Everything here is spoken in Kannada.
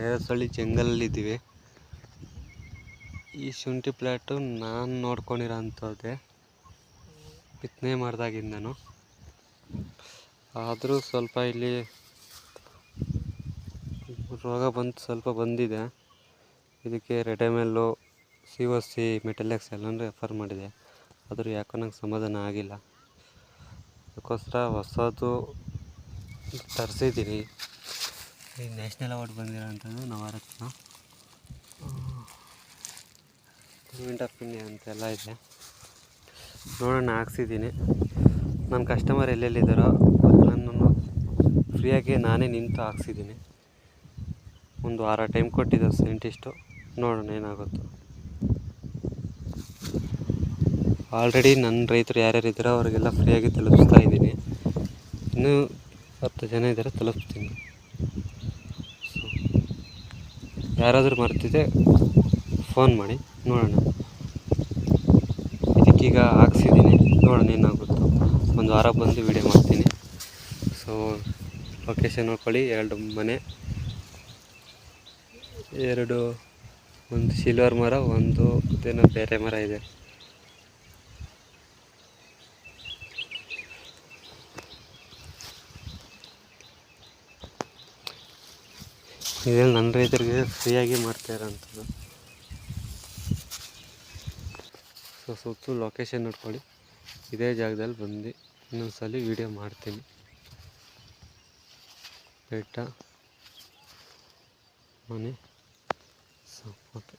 ಹೇರಸಳ್ಳಿ ಜಂಗಲಲ್ಲಿದ್ದೀವಿ. ಈ ಶುಂಠಿ ಪ್ಲಾಟು ನಾನು ನೋಡ್ಕೊಂಡಿರೋ ಅಂಥದ್ದೇ ಬಿತ್ತನೆ ನಾನು ಆದರೂ ಸ್ವಲ್ಪ ಇಲ್ಲಿ ರೋಗ ಬಂದು ಸ್ವಲ್ಪ ಬಂದಿದೆ. ಇದಕ್ಕೆ ರೆಡೆಮೆಲ್ಲು ಸಿ ಒ ಸಿ ಮೆಟಲ್ಯಾಕ್ಸ್ ಎಲ್ಲನೂ ರೆಫರ್ ಮಾಡಿದೆ. ಆದರೂ ಯಾಕೋ ನಂಗೆ ಸಮಾಧಾನ ಆಗಿಲ್ಲ. ಅದಕ್ಕೋಸ್ಕರ ಹೊಸದು ತರಿಸಿದ್ದೀನಿ ಈ ನ್ಯಾಷನಲ್ ಅವಾರ್ಡ್ ಬಂದಿರೋಂಥದ್ದು ನವರತ್ನ. ಗೌರ್ಮೆಂಟ್ ಆಫ್ ಇಂಡಿಯಾ ಅಂತೆಲ್ಲ ಇದೆ. ನೋಡೋಣ, ಹಾಕ್ಸಿದ್ದೀನಿ. ನನ್ನ ಕಸ್ಟಮರ್ ಎಲ್ಲೆಲ್ಲಿದ್ದಾರೋ ನನ್ನನ್ನು ಫ್ರೀಯಾಗಿ ನಾನೇ ನಿಂತು ಹಾಕ್ಸಿದ್ದೀನಿ. ಒಂದು ವಾರ ಟೈಮ್ ಕೊಟ್ಟಿದ್ದರು ಸೈಂಟಿಸ್ಟು ನೋಡೋಣ ಏನಾಗುತ್ತೋ. ಆಲ್ರೆಡಿ ನನ್ನ ರೈತರು ಯಾರ್ಯಾರು ಇದ್ದಾರೋ ಅವರಿಗೆಲ್ಲ ಫ್ರೀಯಾಗಿ ತಲುಪಿಸ್ತಾ ಇದ್ದೀನಿ. ಇನ್ನೂ ಹತ್ತು ಜನ ಇದ್ದಾರೆ ತಲುಪಿಸ್ತೀನಿ ಸೊ ಯಾರಾದರೂ ಮರೆತಿದ್ದೆ ಫೋನ್ ಮಾಡಿ, ನೋಡೋಣ. ಇದಕ್ಕೀಗ ಹಾಕ್ಸಿದ್ದೀನಿ. ನೋಡೋಣ ಏನಾಗುತ್ತೋ. ಒಂದು ವಾರ ಬಂದು ವೀಡಿಯೋ ಮಾಡ್ತೀನಿ. ಸೊ ಲೊಕೇಶನ್ ನೋಡ್ಕೊಳ್ಳಿ. ಎರಡು ಮನೆ. ಎರಡು, ಒಂದು ಸಿಲ್ವರ್ ಮರ, ಒಂದು ಏನೋ ಬೇರೆ ಮರ ಇದೆ. ಇದೇನು ನನ್ನ ರೈತರಿಗೆ ಫ್ರೀಯಾಗಿ ಮಾಡ್ತಾ ಇರೋಂಥದ್ದು ಸೊ ಸುತ್ತು ಲೊಕೇಶನ್ ನೋಡ್ಕೊಳ್ಳಿ. ಇದೇ ಜಾಗದಲ್ಲಿ ಬಂದು ಇನ್ನೊಂದು ಸಲ ವೀಡಿಯೋ ಮಾಡ್ತೀನಿ ಬೆಟ್ಟ ಮನೆ. So okay